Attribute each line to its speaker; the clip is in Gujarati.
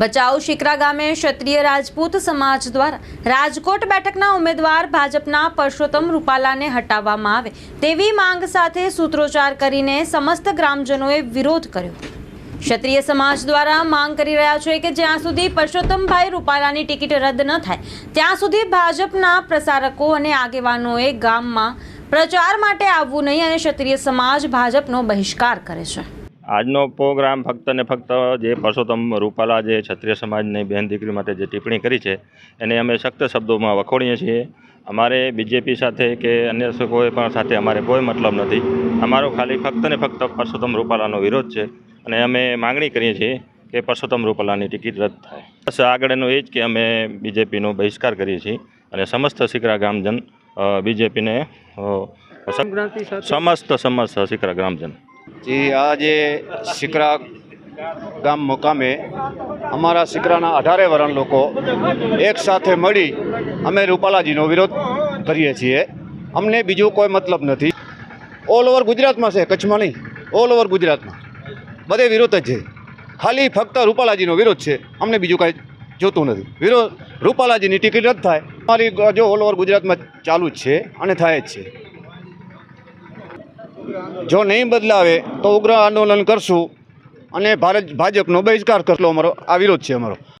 Speaker 1: ભચાઉ શિકરા ગામે ક્ષત્રિય રાજપૂત સમાજ દ્વારા રાજકોટ બેઠકના ઉમેદવાર ભાજપના પરસોત્તમ રૂપાલાને હટાવવામાં આવે તેવી માંગ સાથે સૂત્રોચ્ચાર કરીને સમસ્ત ગ્રામજનોએ વિરોધ કર્યો. ક્ષત્રિય સમાજ દ્વારા માંગ કરી રહ્યા છે કે જ્યાં સુધી પરસોત્તમભાઈ રૂપાલાની ટિકિટ રદ ન થાય, ત્યાં સુધી ભાજપના પ્રસારકો અને આગેવાનોએ ગામમાં પ્રચાર માટે આવવું નહીં અને ક્ષત્રિય સમાજ ભાજપનો બહિષ્કાર કરે છે.
Speaker 2: આજનો પ્રોગ્રામ ફક્ત ને ફક્ત જે પરસોત્તમ રૂપાલા જે ક્ષત્રિય સમાજની બહેન દીકરી માટે જે ટિપ્પણી કરી છે એને અમે સખ્ત શબ્દોમાં વખોડીએ છીએ. અમારે બીજેપી સાથે કે અન્ય કોઈ પણ સાથે અમારે કોઈ મતલબ નથી. અમારો ખાલી ફક્ત ને ફક્ત પરસોત્તમ રૂપાલાનો વિરોધ છે અને અમે માંગણી કરીએ છીએ કે પરસોત્તમ રૂપાલાની ટિકિટ રદ થાય. બસ આગળનું એ જ કે અમે બીજેપીનો બહિષ્કાર કરીએ છીએ અને સમસ્ત સિકરા ગામજન બીજેપીને સમસ્ત સમસ્ત સિકરા ગ્રામજન.
Speaker 3: જી આજે સિકરા ગામ મુકામે અમારા સિકરાના અઢારે વરણ લોકો એક સાથે મળી અમે રૂપાલાજીનો વિરોધ કરીએ છીએ. અમને બીજું કોઈ મતલબ નથી. ઓલ ઓવર ગુજરાતમાં છે, કચ્છમાં નહીં. ઓલ ઓવર ગુજરાતમાં. બધે વિરોધ જ છે. ખાલી ફક્ત રૂપાલાજીનો વિરોધ છે. અમને બીજું કાંઈ જોતું નથી. વિરોધ રૂપાલાજીની ટિકિટ રદ થાય. અમારી જો ઓલ ઓવર ગુજરાતમાં ચાલુ જ છે અને થાય જ છે. જો નહીં બદલાવે તો ઉગ્ર આંદોલન કરશું અને ભારત ભાજપનો બહિષ્કાર કરશો અમારો. આ વિરોધ છે અમારો.